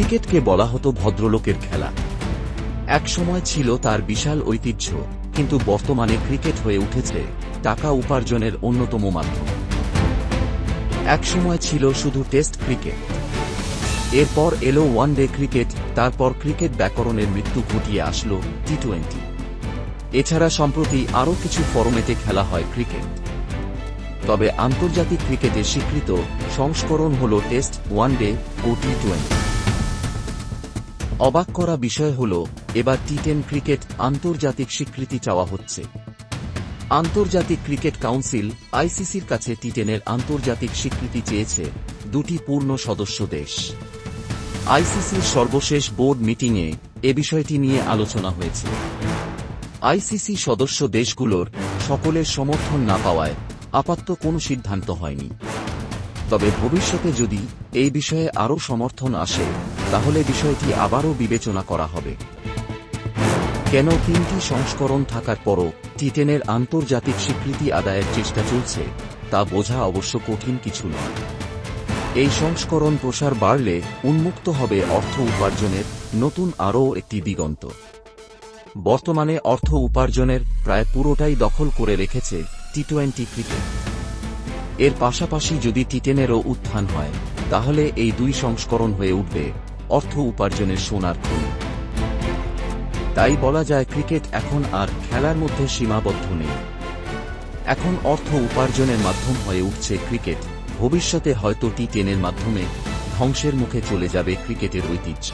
ক্রিকেটকে বলা হতো ভদ্রলোকের খেলা। এক সময় ছিল তার বিশাল ঐতিহ্য, কিন্তু বর্তমানে ক্রিকেট হয়ে উঠেছে টাকা উপার্জনের অন্যতম মাধ্যম। এক সময় ছিল শুধু টেস্ট ক্রিকেট। এরপর এলো ওয়ান ডে ক্রিকেট, তারপর ক্রিকেট ব্যাকরণের মৃত্যু ঘটিয়ে আসলো টি টোয়েন্টি এছাড়া সম্প্রতি আরও কিছু ফরমেটে খেলা হয় ক্রিকেট। তবে আন্তর্জাতিক ক্রিকেটে স্বীকৃত সংস্করণ হল টেস্ট, ওয়ান ডে ও টি টোয়েন্টি অবাক করা বিষয় হল, এবার টি টেন ক্রিকেট আন্তর্জাতিক স্বীকৃতি চাওয়া হচ্ছে। আন্তর্জাতিক ক্রিকেট কাউন্সিল আইসিসির কাছে টি টেনের আন্তর্জাতিক স্বীকৃতি চেয়েছে দুটি পূর্ণ সদস্য দেশ। আইসিসির সর্বশেষ বোর্ড মিটিংয়ে এ বিষয়টি নিয়ে আলোচনা হয়েছে। আইসিসি সদস্য দেশগুলোর সকলের সমর্থন না পাওয়ায় আপাতত কোনো সিদ্ধান্ত হয়নি। তবে ভবিষ্যতে যদি এই বিষয়ে আরও সমর্থন আসে তাহলে বিষয়টি আবারও বিবেচনা করা হবে। কেন তিনটি সংস্করণ থাকার পরও টিটেনের আন্তর্জাতিক স্বীকৃতি আদায়ের চেষ্টা চলছে, তা বোঝা অবশ্য কঠিন কিছু নয়। এই সংস্করণ প্রসার বাড়লে উন্মুক্ত হবে অর্থ উপার্জনের নতুন আরও একটি দিগন্ত। বর্তমানে অর্থ উপার্জনের প্রায় পুরোটাই দখল করে রেখেছে টি টোয়েন্টি ক্রিকেট। এর পাশাপাশি যদি টিটেনেরও উত্থান হয়, তাহলে এই দুই সংস্করণ হয়ে উঠবে অর্থ উপার্জনের সোনার খনি। তাই বলা যায় ক্রিকেট এখন আর খেলার মধ্যে সীমাবদ্ধ নেই। এখন অর্থ উপার্জনের মাধ্যম হয়ে উঠছে ক্রিকেট। ভবিষ্যতে হয়তো টি টেনের মাধ্যমে ধ্বংসের মুখে চলে যাবে ক্রিকেটের ঐতিহ্য।